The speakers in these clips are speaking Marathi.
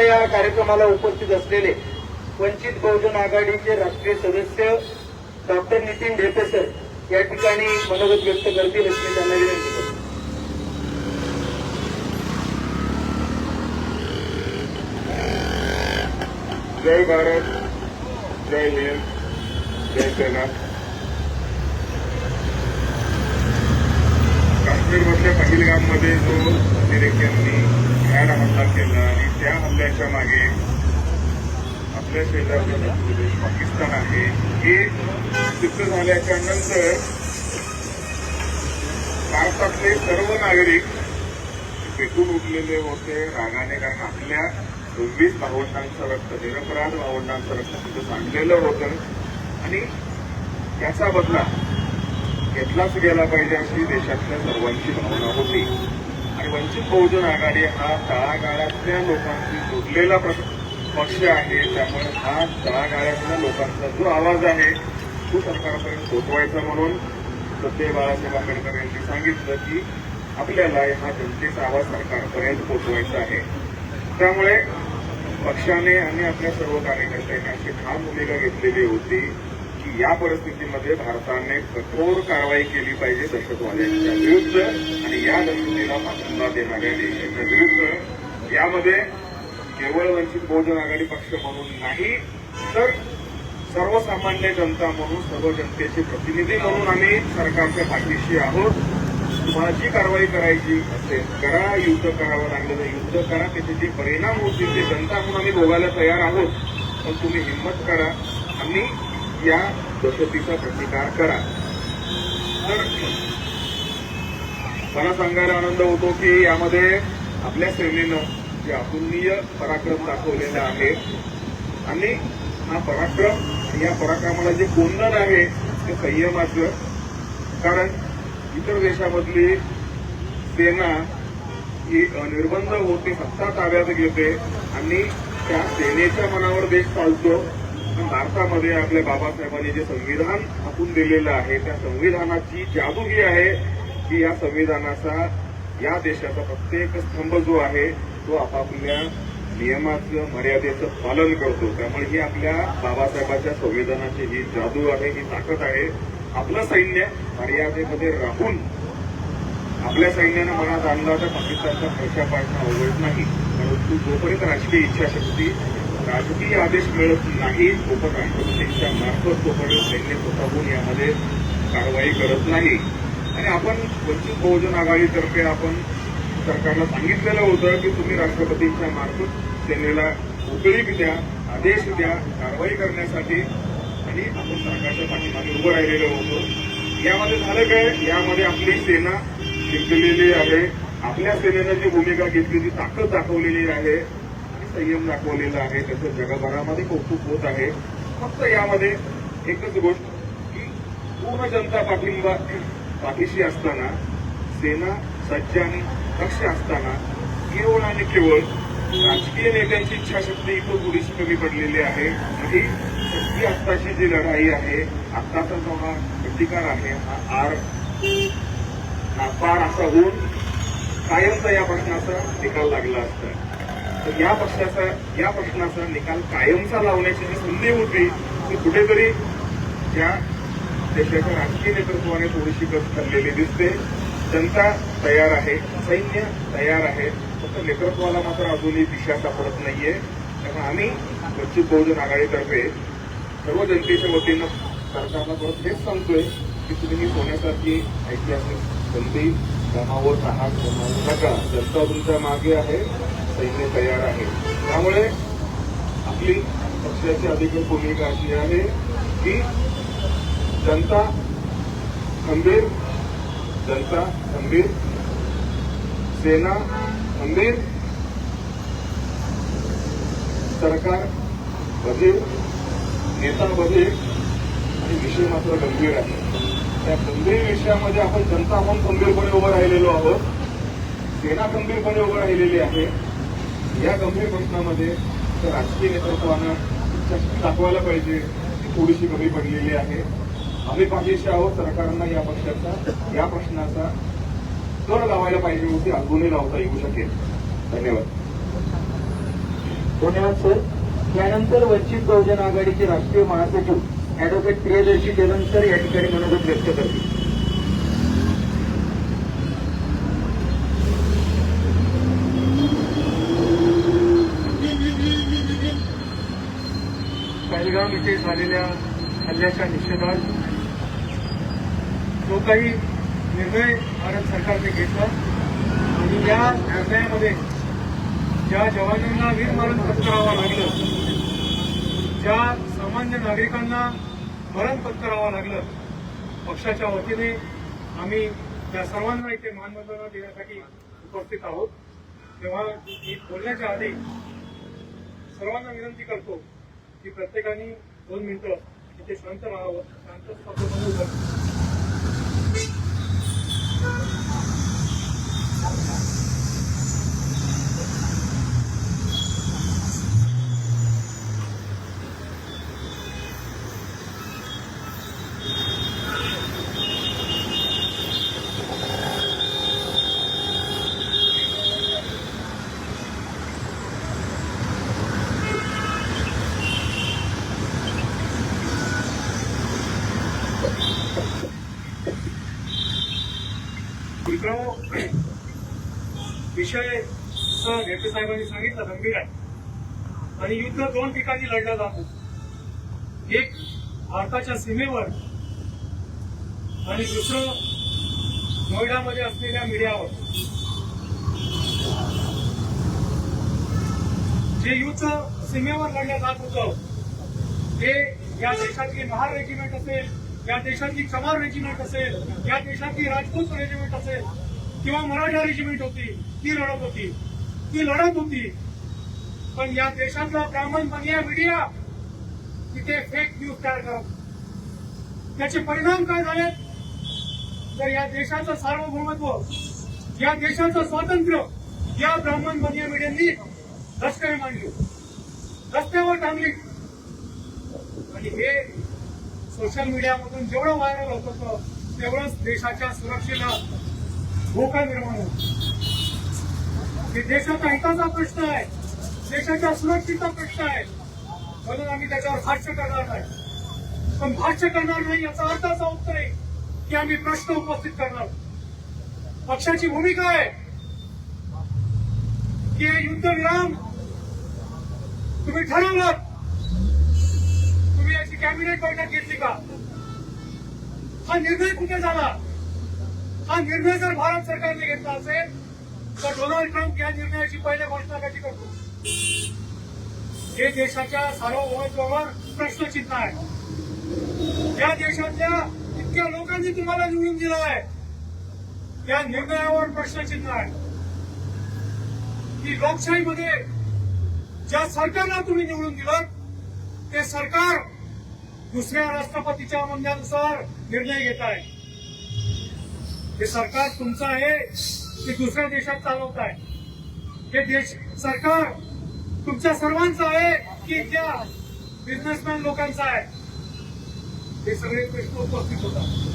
आजच्या या कार्यक्रमाला उपस्थित असलेले वंचित बहुजन आघाडीचे राष्ट्रीय सदस्य डॉक्टर नितीन ढेपे सर या ठिकाणी मनोगत व्यक्त करतील अशी त्यांना विनंती करतो. जय भारत जय हिंद जय सेना. काश्मीरमधल्या पहलगाममध्ये जो अतिरेक्यांनी भयान हल्ला केला आणि त्या हल्ल्याच्या मागे आपल्या शेजारचा पाकिस्तान आहे हे सिद्ध झाल्याच्यानंतर भारतातले सर्व नागरिक पेटून उठलेले होते. रागाने कारण आपल्या सव्वीस भावंडांचं रक्त निरपराध भावंडांचं रक्त तिथं सांडलेलं होतं. आणि त्याचा बदला घेतलाच गेला पाहिजे अशी देशातल्या सर्वांची भावना होती. वंचित बहुजन आघाडी हा तळागाळातल्या लोकांशी जोडलेला प्र- पक्ष आहे. त्यामुळे हा तळागाळातल्या लोकांचा जो आवाज आहे तो सरकारपर्यंत पोचवायचा म्हणून सत्य बाळासाहेब आंबेडकर यांनी सांगितलं की आपल्याला हा जनतेचा आवाज सरकारपर्यंत पोचवायचा आहे. त्यामुळे पक्षाने आणि आपल्या सर्व कार्यकर्त्यांनी अशी ठाम भूमिका घेतलेली होती. की या परिस्थितीमध्ये भारताने कठोर कारवाई केली पाहिजे दहशतवाद्यांच्या विरुद्ध आणि या दहशतीला पाठिंबा देणाऱ्या देशांच्या विरुद्ध. यामध्ये केवळ वंचित बहुजन आघाडी पक्ष म्हणून नाही तर सर्वसामान्य जनता म्हणून सर्व जनतेचे प्रतिनिधी म्हणून आम्ही सरकारच्या पाठीशी आहोत. तुम्हाला जी कारवाई करायची असेल करा युद्ध करावं लागलं तर युद्ध करा. त्याचे जे परिणाम होतील ते जनता म्हणून आम्ही भोगायला तयार आहोत. पण तुम्ही हिंमत करा. आम्ही या दहशतीचा प्रतिकार करा. तर मला सांगायला आनंद होतो की यामध्ये आपल्या सेनेनं जे अतुलनीय पराक्रम दाखवलेला आहे आणि हा पराक्रम या पराक्रमाला जे कोंदन आहे ते संयमाचं कारण इतर देशामधली सेना ही निर्बंध होते सत्ता ताब्यात घेते आणि त्या सेनेच्या मनावर देश चालतो. भारतामध्ये आपल्या बाबासाहेबांनी जे संविधान आखून दिलेलं आहे त्या संविधानाची जादू ही आहे की या संविधानाचा या देशाचा प्रत्येक स्तंभ जो आहे तो आपापल्या नियमाचं मर्यादेचं पालन करतो. त्यामुळे ही आपल्या बाबासाहेबांच्या संविधानाची ही जादू आहे ही ताकद आहे. आपलं सैन्य मर्यादेमध्ये राहून आपल्या सैन्यानं मनात आणला तर पाकिस्तानचा पैशा पाडणं अवघड नाही. परंतु जोपर्यंत राजकीय इच्छाशक्ती राजकीय आदेश मिळत नाही तोपर्यंत राष्ट्रपतींच्या मार्फत तोपर्यंत सैन्य स्वतःहून यामध्ये कारवाई करत नाही. आणि आपण वंचित बहुजन आघाडीतर्फे आपण सरकारला सांगितलेलं होतं की तुम्ही राष्ट्रपतींच्या मार्फत सेनेला उकळीक द्या आदेश द्या कारवाई करण्यासाठी. आणि आपण सरकारच्या पाठीमागे उभं राहिलेलो होतो. यामध्ये झालं काय? यामध्ये आपली सेना जिंकलेली आहे. आपल्या सेनेनं जी भूमिका घेतली ती ताकद दाखवलेली आहे. संयम दाखवलेला आहे. त्याचं जगभरामध्ये कौतुक होत आहे. फक्त यामध्ये एकच गोष्ट की पूर्ण जनता पाठिंबा पाठीशी असताना सेना सज्ज आणि दक्ष असताना केवळ आणि केवळ राजकीय नेत्यांची इच्छाशक्ती इथं थोडीशी कमी पडलेली आहे. ही शक्ती आत्ताची जी लढाई आहे आत्ताचा जो हा प्रतिकार आहे. हा आर हा पार असा होऊन कायमचा या प्रश्नाचा निकाल लागला असता. तर या पक्षाचा या प्रश्नाचा निकाल कायमचा लावण्याची जी संधी होती ती कुठेतरी या देशाच्या राजकीय नेतृत्वाने थोडीशी गत ठरलेली दिसते. जनता तयार आहे सैन्य तयार आहे फक्त नेतृत्वाला मात्र अजूनही दिशा सापडत नाहीये. त्यामुळे आम्ही वंचित बहुजन आघाडीतर्फे सर्व जनतेच्या वतीनं सरकारला परत हेच सांगतोय की तुम्ही ही सोन्यासारखी ऐतिहासिक संधी गमावत आहात गमावू नका. जनता तुमच्या मागे आहे. सैन्य तयार आहे. त्यामुळे आपली पक्षाची अधिकृत भूमिका अशी आहे की जनता खंबीर जनता खंबीर सेना खंबीर सरकार बधीर नेता बधीर आणि विषय मात्र गंभीर आहे. त्या गंभीर विषयामध्ये आपण जनता म्हणून खंबीरपणे उभं राहिलेलो आहोत. सेना खंबीरपणे उभं राहिलेली आहे. या गंभीर प्रश्नामध्ये तर राजकीय नेतृत्वानं दाखवायला पाहिजे ती थोडीशी कमी पडलेली आहे. आम्ही पाठीशी आहोत सरकारनं या पक्षाचा या प्रश्नाचा कर लावायला पाहिजे होती अजूनही लावता येऊ शकेल. धन्यवाद. धन्यवाद सर. त्यानंतर वंचित बहुजन आघाडीचे राष्ट्रीय महासचिव ऍडव्होकेट प्रियदर्शी देवन सर या ठिकाणी मनोगत व्यक्त करतील. इथे झालेल्या हल्ल्याच्या निषेधात जो काही निर्णय भारत सरकारने घेतला आणि या निर्णयामध्ये ज्या जवानांना वीरमरण पत्करावं लागलं ज्या सामान्य नागरिकांना मरण पत्करावं लागलं पक्षाच्या वतीने आम्ही त्या सर्वांना इथे मानवंदना देण्यासाठी उपस्थित आहोत. तेव्हा मी बोलण्याच्या आधी सर्वांना विनंती करतो की प्रत्येकाने दोन मिनिटं इथे शांत राहावं शांत मित्रांनो विषय सर साहेबांनी सांगितलं गंभीर आहे. आणि युद्ध दोन ठिकाणी लढलं जात. एक भारताच्या सीमेवर आणि दुसरं नोएडामध्ये असलेल्या मीडियावर. जे युद्ध सीमेवर लढलं जात होतं ते या देशातली महार रेजिमेंट असेल या देशातली चमार रेजिमेंट असेल या देशातली राजपूत रेजिमेंट असेल किंवा मराठा रेजिमेंट होती ती लढत होती. ती लढत होती. पण या देशातला ब्राह्मण बनिया मीडिया तिथे फेक न्यूज तयार करत त्याचे परिणाम काय झाले तर या देशाचं सार्वभौमत्व या देशाचं स्वातंत्र्य या ब्राह्मण बनिया मीडियांनी रस्त्याने मांडली. रस्त्यावर टांगली. आणि हे सोशल मीडियामधून जेवढं व्हायरल होत होतं तेवढंच देशाच्या सुरक्षेला धोका निर्माण होतो हे देशाचा हिताचा प्रश्न आहे. देशाच्या सुरक्षेचा प्रश्न आहे. म्हणून आम्ही त्याच्यावर भाष्य करणार नाही. पण भाष्य करणार नाही याचा अर्थ असा होत नाही की आम्ही प्रश्न उपस्थित करणार पक्षाची भूमिका आहे की हे युद्धविराम तुम्ही ठरवलं तुम्ही कॅबिनेट बैठक घेतली का? हा निर्णय कुठे झाला? हा निर्णय जर भारत सरकारने घेतला असेल तर डोनाल्ड ट्रम्प या निर्णयाची पहिल्या घोषणा कशी करतो? हे देशाच्या सार्वभौमत्वावर प्रश्नचिन्ह आहे. या देशातल्या इतक्या लोकांनी तुम्हाला निवडून दिलं आहे. या निर्णयावर प्रश्नचिन्ह आहे. की लोकशाहीमध्ये ज्या सरकारला तुम्ही निवडून दिलं ते सरकार दुसऱ्या राष्ट्रपतीच्या म्हणण्यानुसार निर्णय घेत आहे. हे सरकार तुमचं आहे ते दुसऱ्या देशात चालवत आहे. हे देश सरकार तुमच्या सर्वांचं आहे की त्या बिझनेसमॅन लोकांचं आहे. हे सगळे प्रश्न उपस्थित होतात.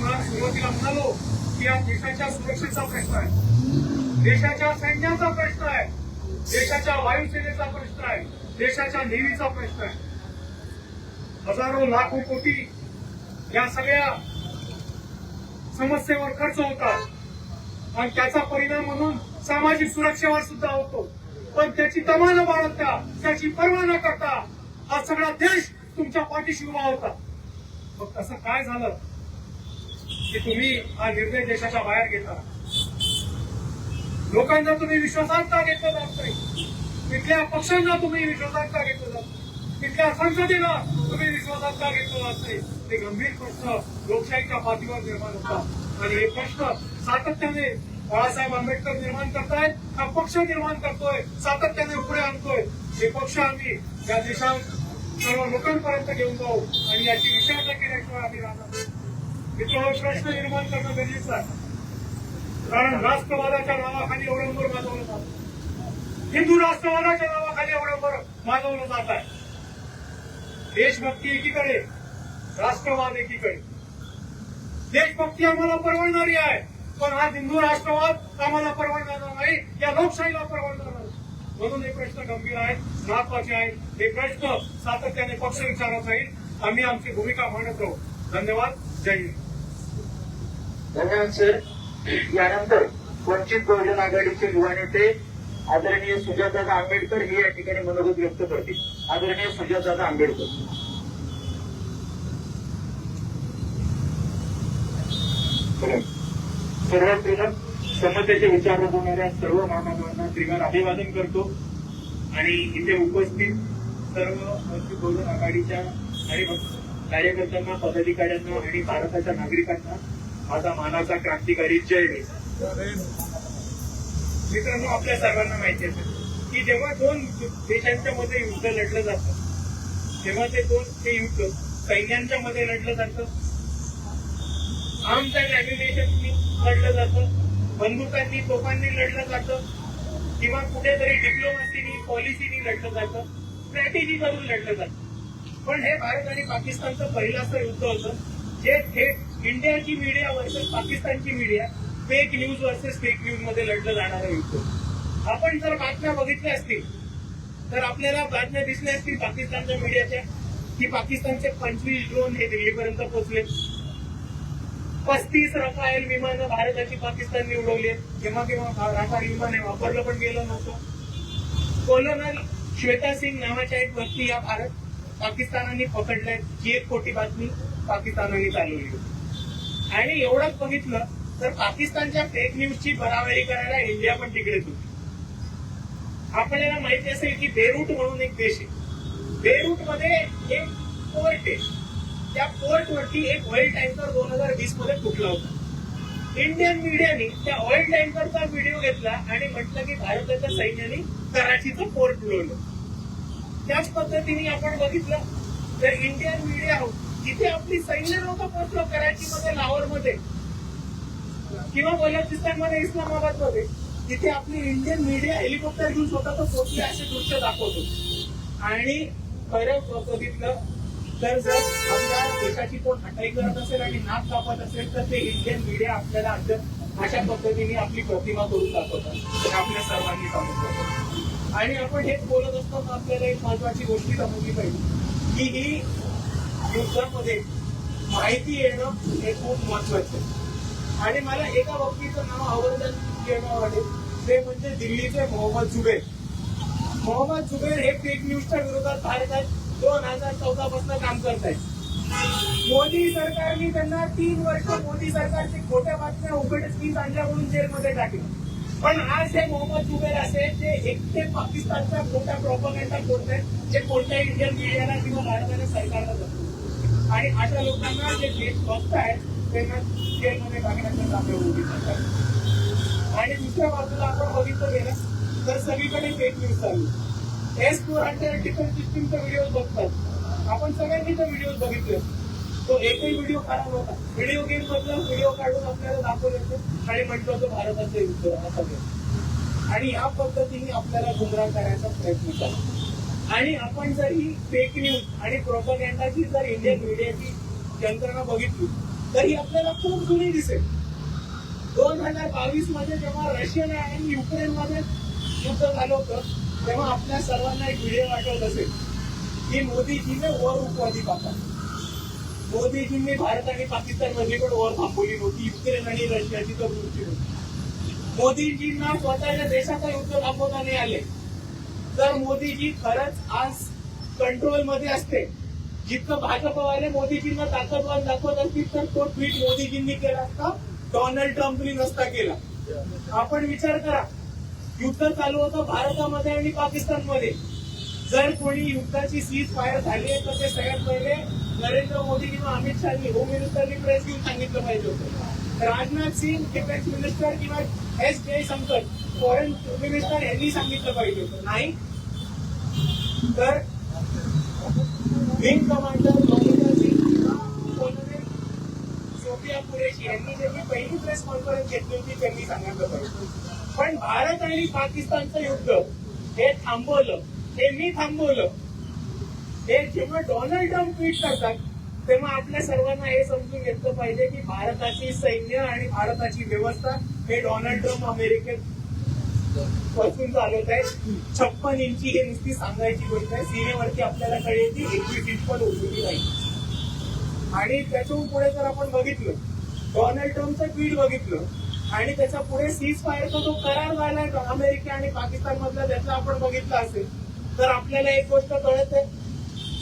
मला सुरुवातीला म्हणालो की या देशाच्या सुरक्षेचा प्रश्न आहे. देशाच्या सैन्याचा प्रश्न आहे. देशाच्या वायुसेनेचा प्रश्न आहे. देशाच्या नेहमीचा प्रश्न आहे. हजारो लाखो कोटी या सगळ्या समस्येवर खर्च होतात. आणि त्याचा परिणाम म्हणून सामाजिक सुरक्षेवर सुद्धा होतो. पण त्याची तमा न बाळगता त्याची पर्वा न करता हा सगळा देश तुमच्या पाठीशी उभा होता. मग तसं काय झालं? की तुम्ही हा निर्णय देशाच्या बाहेर घेता. लोकांना तुम्ही विश्वासात का घेतलं जात नाही. तिथल्या पक्षांना तुम्ही विश्वासात का घेतलं जात तिथल्या संसदेला तुम्ही विश्वासात का घेतलं जात नाही. ते गंभीर प्रश्न लोकशाहीच्या पाठीवर निर्माण होतात. आणि हे प्रश्न सातत्याने बाळासाहेब आंबेडकर निर्माण करतायत हा पक्ष निर्माण करतोय सातत्याने पुढे आणतोय? हे पक्ष आम्ही या देशात सर्व लोकांपर्यंत घेऊन जाऊ आणि याची विचारणा केल्याशिवाय आम्ही राहणार नाही. मित्रांनो प्रश्न निर्माण करणं गरजेचं आहे. कारण राष्ट्रवादाच्या नावाखाली अवलंबर माजवलं जातं हिंदू राष्ट्रवादाच्या नावाखाली अवलंबर माजवलं जात आहे. देशभक्ती एकीकडे राष्ट्रवाद एकीकडे. देशभक्ती आम्हाला परवडणारी आहे पण हा हिंदू राष्ट्रवाद आम्हाला परवडणार नाही या लोकशाहीला परवडणार नाही. म्हणून हे प्रश्न गंभीर आहेत महत्त्वाचे आहेत. हे प्रश्न सातत्याने पक्ष विचारत राहील. आम्ही आमची भूमिका मांडत राहू धन्यवाद. जय हिंद. धन्यवाद सर यानंतर वंचित बहुजन आघाडीचे युवा नेते आदरणीय सुजातदादा आंबेडकर हे या ठिकाणी मनोगत व्यक्त करतील. आदरणीय सुजातदादा आंबेडकर. सर्वप्रथम समतेचे विचार रुजवणाऱ्या सर्व महामानवांना श्रीमान अभिवादन करतो. आणि इथे उपस्थित सर्व वंचित बहुजन आघाडीच्या आणि कार्यकर्त्यांना पदाधिकाऱ्यांना आणि भारताच्या नागरिकांना माझा मानाचा क्रांतिकारी जय मित्रांनो आपल्या सर्वांना माहिती असेल की जेव्हा दोन देशांच्या मध्ये युद्ध लढलं जातं तेव्हा ते दोन ते युद्ध सैन्यांच्या मध्ये लढलं जातं. आर्म्स अँड अॅम्युनेशननी लढलं जातं. बंदुकांनी तोफांनी लढलं जातं. किंवा कुठेतरी डिप्लोमसीनी पॉलिसीनी लढलं जातं. स्ट्रॅटेजी करून लढलं जातं. पण हे भारत आणि पाकिस्तानचं पहिलं असं युद्ध होतं जे थेट इंडियाची मीडिया वर्सेस पाकिस्तानची media fake news versus fake न्यूजमध्ये लढलं जाणारं युद्ध आपण जर बातम्या बघितल्या असतील तर आपल्याला बातम्या दिसल्या असतील पाकिस्तानच्या मीडियाच्या की पाकिस्तानचे पंचवीस ड्रोन हे दिल्लीपर्यंत पोहोचले. पस्तीस रफायल विमानं भारताची पाकिस्तानने उडवली केव्हा केव्हा केव्हा विमान विमाने वापरलं पण गेलं नव्हतं. कोलोनल श्वेता सिंग नावाच्या एक व्यक्ती या भारत पाकिस्तानाने पकडल्या. ही एक खोटी बातमी पाकिस्तानाने चालवली होती. आणि एवढंच बघितलं तर पाकिस्तानच्या फेक न्यूजची बराबरी करायला इंडिया पण तिकडेच होती. आपल्याला माहिती असेल की बेरूट म्हणून एक देश आहे. बेरूटमध्ये एक पोर्ट आहे. त्या पोर्ट वरती एक ऑइल टँकर दोन हजार वीसमध्ये फुटला होता. इंडियन मीडियाने त्या ऑइल टँकरचा व्हिडिओ घेतला आणि म्हटलं की भारताच्या सैन्याने कराचीचं पोर्ट उडवलं त्याच पद्धतीने आपण बघितलं तर इंडियन मीडिया जिथे आपली सैन्य नव्हतं पोहोचलं कराचीमध्ये लाहोरमध्ये. किंवा बलोचिस्तानमध्ये इस्लामाबादमध्ये तिथे आपली इंडियन मीडिया हेलिकॉप्टर घेऊन स्वतः पोहोचले असे दृश्य दाखवतो. आणि खरं बघितलं तर जर आपल्या देशाची कोण हटाई करत असेल आणि नाक कापत असेल तर ते इंडियन मीडिया आपल्याला अद्याप अशा पद्धतीने आपली प्रतिमा करून दाखवतात. आपल्या सर्वांनी समजलं आणि आपण हेच बोलत असताना आपल्याला एक महत्वाची गोष्ट समजली पाहिजे की ही युद्धामध्ये माहिती येणं हे खूप महत्वाचं आहे. आणि मला एका व्यक्तीचं नाव आवर्जून घेणं वाटेल ते म्हणजे दिल्लीचे मोहम्मद जुबेर. मोहम्मद जुबेर हे फेक न्यूजच्या विरोधात भारतात दोन हजार चौदा पासून काम करत आहेत. मोदी सरकारने त्यांना तीन वर्ष मोदी सरकारचे खोट्या बातम्या उघडकीस आणल्या म्हणून जेलमध्ये टाकले. पण आज हे मोहम्मद जुबेर असे जे एकटे पाकिस्तानचा खोटा प्रॉपगेंडा करत आहेत जे कोणत्या इंडियन मीडियाला किंवा भारताच्या सरकारला जातो आणि अशा लोकांना जे देश आहेत टाकण्याचं काम आणि दुसऱ्या बाजूला आपण बघितलं गेलं तर सगळीकडे फेक न्यूज चालू एस फोर हंड्रेड डिफेन्स सिस्टीमचा व्हिडिओ बघतात. आपण सगळ्यांनी ते व्हिडिओ बघितले. तो एकही व्हिडिओ खराब होता. व्हिडिओ गेम मधला व्हिडिओ काढून आपल्याला दाखवले आणि म्हटलं तो भारताचं युद्ध असं आणि या पद्धतीने आपल्याला गुमराह करायचा प्रयत्न केला. आणि आपण जर ही फेक न्यूज आणि प्रोपगॅन्डाची जर इंडियन मीडियाची यंत्रणा बघितली तर ही आपल्याला खूप जुनी दिसेल. दोन हजार बावीसमध्ये जेव्हा रशियन आणि युक्रेन मध्ये युद्ध झालं होतं तेव्हा आपल्या सर्वांना एक व्हिडिओ आठवत असेल की मोदीजीने वर उपवादी पाहतात मोदीजींनी भारत आणि पाकिस्तानमध्ये पण वर थांबवली नव्हती युक्रेन आणि रशियाची तर दूरची होती. मोदीजींना स्वतःच्या देशाचं युद्ध थांबवता नाही आले. तर मोदीजी खरंच आज कंट्रोलमध्ये असते जितकं भाजपवाले मोदीजींना ताकदवान दाखवत असतील तर तो ट्विट मोदीजींनी केला असता. डोनाल्ड ट्रम्पनी नसता केला. आपण विचार करा. युद्ध चालू होतं भारतामध्ये आणि पाकिस्तानमध्ये. जर कोणी युद्धाची सीज फायर झाली आहे तर ते सगळ्यात पहिले नरेंद्र मोदी किंवा अमित शहानी होम मिनिस्टरनी प्रेस घेऊन सांगितलं पाहिजे होतं. राजनाथ सिंग डिफेन्स मिनिस्टर किंवा एस जयशंकर फॉरेन मिनिस्टर यांनी सांगितलं पाहिजे होतं. नाही? तर विंग कमांडर ममता सिंग किंवा सोफिया कुरेशी यांनी ज्यांनी पहिली प्रेस कॉन्फरन्स घेतली होती त्यांनी सांगितलं पाहिजे पण भारत आणि पाकिस्तानचं युद्ध हे थांबवलं हे मी थांबवलं. हे जेव्हा डोनाल्ड ट्रम्प ट्विट करतात तेव्हा आपल्या सर्वांना हे समजून घेतलं पाहिजे की भारताची सैन्य आणि भारताची व्यवस्था हे डोनाल्ड ट्रम्प अमेरिकेत पासून चालवत आहे छप्पन इंची हे नुसती सांगायची गोष्ट आहे. सीमेवरती आपल्याला कळेल की एकवीस इंच पण उरलेली नाही. आणि त्याच्याहून पुढे जर आपण बघितलं डोनाल्ड ट्रम्पचं ट्विट बघितलं आणि त्याच्या पुढे सीज फायरचा जो करार झालाय का अमेरिका आणि पाकिस्तान मधला त्याचा आपण बघितला असेल तर आपल्याला एक गोष्ट कळत आहे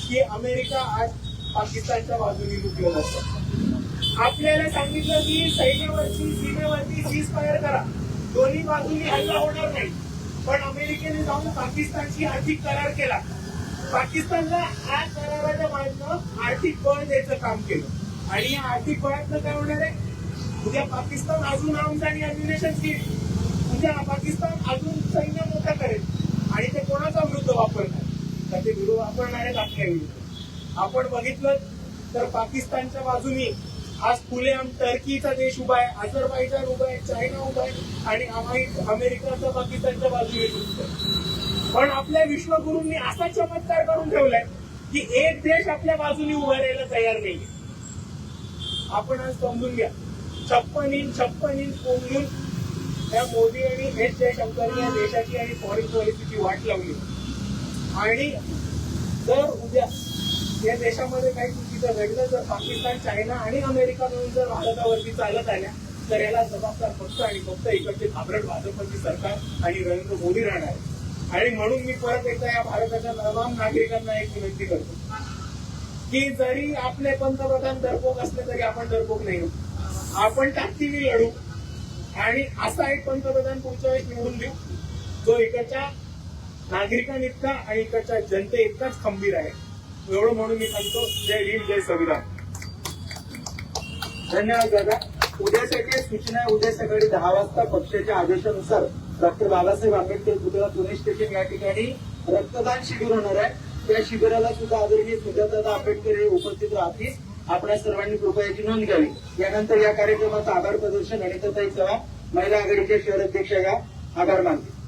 की अमेरिका आज पाकिस्तानच्या बाजूने लुटलं जातं आपल्याला सांगितलं की सैन्यावरती सीमेवरती सीज फायर करा. दोन्ही बाजूनी हल्ला होणार नाही. पण अमेरिकेने जाऊन पाकिस्तानशी आर्थिक करार केला. पाकिस्तानला या कराराच्या माध्यमातून आर्थिक बळ द्यायचं काम केलं. आणि या आर्थिक बळातनं काय होणार आहे? उद्या पाकिस्तान अजून आर्म्स आणि अम्युनेशन घेईल. उद्या पाकिस्तान अजून सैन्य मोठं करेल. आणि ते कोणाचा विरुद्ध वापरणार? तर ते विरुद्ध वापरणार आहेत आपल्या विरुद्ध आपण बघितलं तर पाकिस्तानच्या बाजूनी आज खुलेआम टर्कीचा देश उभा आहे अझरबायजान उभा आहे चायना उभा आहे आणि आम्ही अमेरिकाचा पाकिस्तानच्या बाजूने पण आपल्या विश्वगुरूंनी असा चमत्कार करून ठेवलाय की एक देश आपल्या बाजूने उभा राहायला तयार नाही आपण आज समजून घ्या. छप्पन इंच छप्पन इंच कोंबून त्या मोदी आणि एस जयशंकरने या देशाची आणि फॉरेन पॉलिसीची वाट लावली. आणि जर उद्या या देशामध्ये काही चुकीचं घडलं जर पाकिस्तान चायना आणि अमेरिका मिळून जर भारतावरती चालत आल्या तर याला जबाबदार फक्त आणि फक्त इकडचे घाबरट भाजपची सरकार आणि नरेंद्र मोदी राहणार. आहे. आणि म्हणून मी परत एकदा या भारताच्या तमाम नागरिकांना एक विनंती करतो की जरी आपले पंतप्रधान डरपोक असले तरी आपण डरपोक नाही. आपण ताकदीने लढू. आणि असा एक पंतप्रधान पुढच्या वेळेस निवडून देऊ जो इकडच्या नागरिकांइतका आणि इकडच्या जनते इतकाच खंबीर आहे. एवढं म्हणून मी सांगतो जय भीम जय संविधान. धन्यवाद दादा. उद्यासाठी सूचना उद्या सकाळी दहा वाजता पक्षाच्या आदेशानुसार डॉक्टर बाबासाहेब आंबेडकर पुतळा पुणे स्टेशन या ठिकाणी रक्तदान शिबिर होणार आहे. त्या शिबिराला सुद्धा आदरणीय सुजातादा आंबेडकर हे उपस्थित राहतील. आपल्या सर्वांनी कृपया याची नोंद घ्यावी. यानंतर या कार्यक्रमाचं आभार प्रदर्शन अनिताताई चव्हाण महिला आघाडीच्या शहर अध्यक्ष या. आभार मानतील